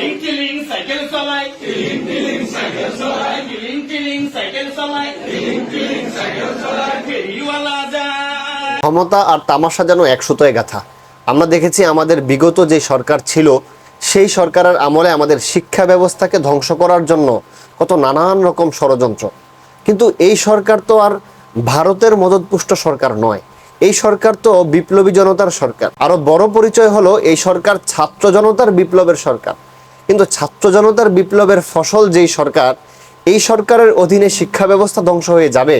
টিলিং টিলিং cycle চালায় টিলিং টিলিং cycle চালায় টিলিং টিলিং cycle চালায় টিলিং টিলিং সাইকেল চালায় ফেরিওয়ালা যায় ক্ষমতা আর তামাশা যেন এক সুতোয় গাথা। আমরা দেখেছি আমাদের বিগত যে সরকার ছিল, সেই সরকারের আমলে আমাদের শিক্ষা ব্যবস্থাকে ধ্বংস করার জন্য কত নানান রকম ষড়যন্ত্র। কিন্তু এই সরকার তো আর ভারতের মদতপুষ্ট সরকার নয়। এই সরকার তো বিপ্লবী জনতার সরকার। আরও বড় পরিচয় হলো এই সরকার ছাত্র জনতার বিপ্লবের সরকার। কিন্তু ছাত্র জনতার বিপ্লবের ফসল যেই সরকার, এই সরকারের অধীনে শিক্ষা ব্যবস্থা ধ্বংস হয়ে যাবে,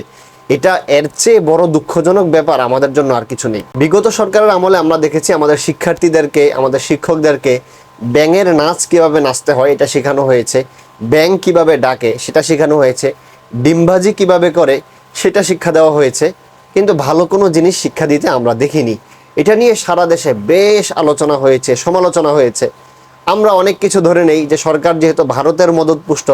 এটা এর চেয়ে বড় দুঃখজনক ব্যাপার আমাদের জন্য আর কিছু নেই। বিগত সরকারের আমলে আমরা দেখেছি আমাদের শিক্ষার্থীদেরকে, আমাদের শিক্ষকদেরকে ব্যাঙের নাচ কীভাবে নাচতে হয় এটা শেখানো হয়েছে ব্যাং কীভাবে ডাকে সেটা শেখানো হয়েছে, ডিমবাজি কীভাবে করে সেটা শিক্ষা দেওয়া হয়েছে, কিন্তু ভালো কোনো জিনিস শিক্ষা দিতে আমরা দেখিনি। এটা নিয়ে সারা দেশে বেশ আলোচনা হয়েছে, সমালোচনা হয়েছে। আমরা অনেক কিছু ধরে নেই যে সরকার যেহেতু ভারতের মদতপুষ্ট,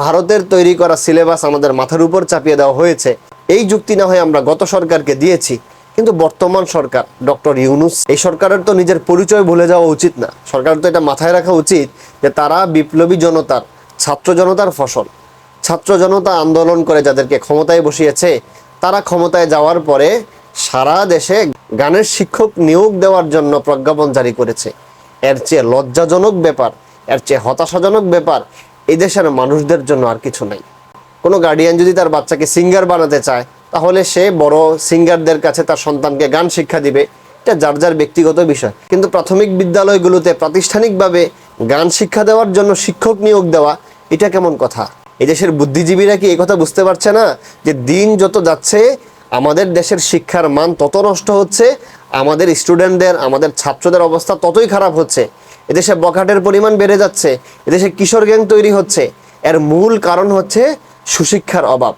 ভারতের তৈরি করা সিলেবাস আমাদের মাথার উপর চাপিয়ে দেওয়া হয়েছে। এই যুক্তি না হয়ে আমরা গত সরকারকে দিয়েছি, কিন্তু বর্তমান সরকার, ডক্টর ইউনুস, এই সরকারের তো নিজের পরিচয় ভুলে যাওয়া উচিত না। সরকারের তো এটা মাথায় রাখা উচিত যে তারা বিপ্লবী জনতার, ছাত্র জনতার ফসল। ছাত্র জনতা আন্দোলন করে যাদেরকে ক্ষমতায় বসিয়েছে, তারা ক্ষমতায় যাওয়ার পরে সারা দেশে গানের শিক্ষক নিয়োগ দেওয়ার জন্য প্রজ্ঞাপন জারি করেছে। এর চেয়ে লজ্জাজনক ব্যাপার, এর চেয়ে হতাশাজনক ব্যাপার, এই দেশের মানুষদের জন্য আর কিছু নাই। কোনো গার্ডিয়ান যদি তার বাচ্চাকে সিঙ্গার বানাতে চায়, তাহলে সে বড় সিঙ্গারদের কাছে তার সন্তানকে গান শিক্ষা দিবে। এটা যার যার ব্যক্তিগত বিষয়। কিন্তু প্রাথমিক বিদ্যালয়গুলোতে প্রাতিষ্ঠানিকভাবে গান শিক্ষা দেওয়ার জন্য শিক্ষক নিয়োগ দেওয়া, এটা কেমন কথা? এই দেশের বুদ্ধিজীবীরা কি এই কথা বুঝতে পারছে না যে দিন যত যাচ্ছে, আমাদের দেশের শিক্ষার মান তত নষ্ট হচ্ছে আমাদের স্টুডেন্টদের আমাদের ছাত্রদের অবস্থা ততই খারাপ হচ্ছে। এদেশে বখাটের পরিমাণ বেড়ে যাচ্ছে, এদেশে কিশোর গ্যাং তৈরি হচ্ছে। এর মূল কারণ হচ্ছে সুশিক্ষার অভাব।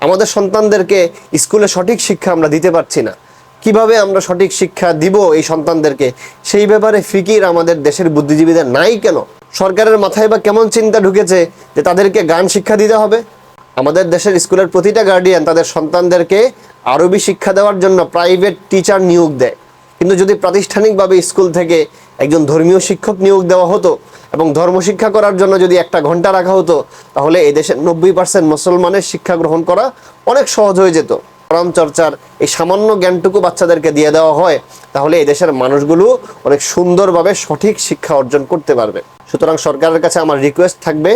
আমাদের সন্তানদেরকে স্কুলে সঠিক শিক্ষা আমরা দিতে পারছি না। কীভাবে আমরা সঠিক শিক্ষা দিব এই সন্তানদেরকে? সেই ব্যাপারে ফিকির আমাদের দেশের বুদ্ধিজীবীদের নাই কেন? সরকারের মাথায় বা কেমন চিন্তা ঢুকেছে যে তাদেরকে গান শিক্ষা দিতে হবে? আমাদের দেশের স্কুলের প্রতিটা গার্ডিয়ান তাদের সন্তানদেরকে আরবি শিক্ষা দেওয়ার জন্য প্রাইভেট টিচার নিয়োগ দেয়। কিন্তু যদি প্রাতিষ্ঠানিকভাবে স্কুল থেকে একজন ধর্মীয় শিক্ষক নিয়োগ দেওয়া হতো এবং ধর্ম শিক্ষা করার জন্য যদি একটা ঘণ্টা রাখা হতো, তাহলে এই দেশের নব্বই পার্সেন্ট মুসলমানের শিক্ষা গ্রহণ করা অনেক সহজ হয়ে যেত। কোরআন চর্চার এই সামান্য জ্ঞানটুকু বাচ্চাদেরকে দিয়ে দেওয়া হয়, তাহলে এই দেশের মানুষগুলো অনেক সুন্দরভাবে সঠিক শিক্ষা অর্জন করতে পারবে। সুতরাং সরকারের কাছে আমার রিকোয়েস্ট থাকবে,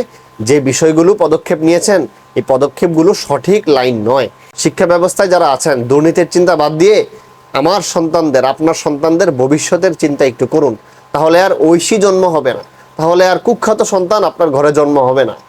যে বিষয়গুলো পদক্ষেপ নিয়েছেন, এই পদক্ষেপগুলো সঠিক লাইন নয়। শিক্ষা ব্যবস্থায় যারা আছেন, দুর্নীতির চিন্তা বাদ দিয়ে আমার সন্তানদের, আপনার সন্তানদের ভবিষ্যতের চিন্তা একটু করুন। তাহলে আর ঐশী জন্ম হবে না। তাহলে আর কুখ্যাত সন্তান আপনার ঘরে জন্ম হবে না।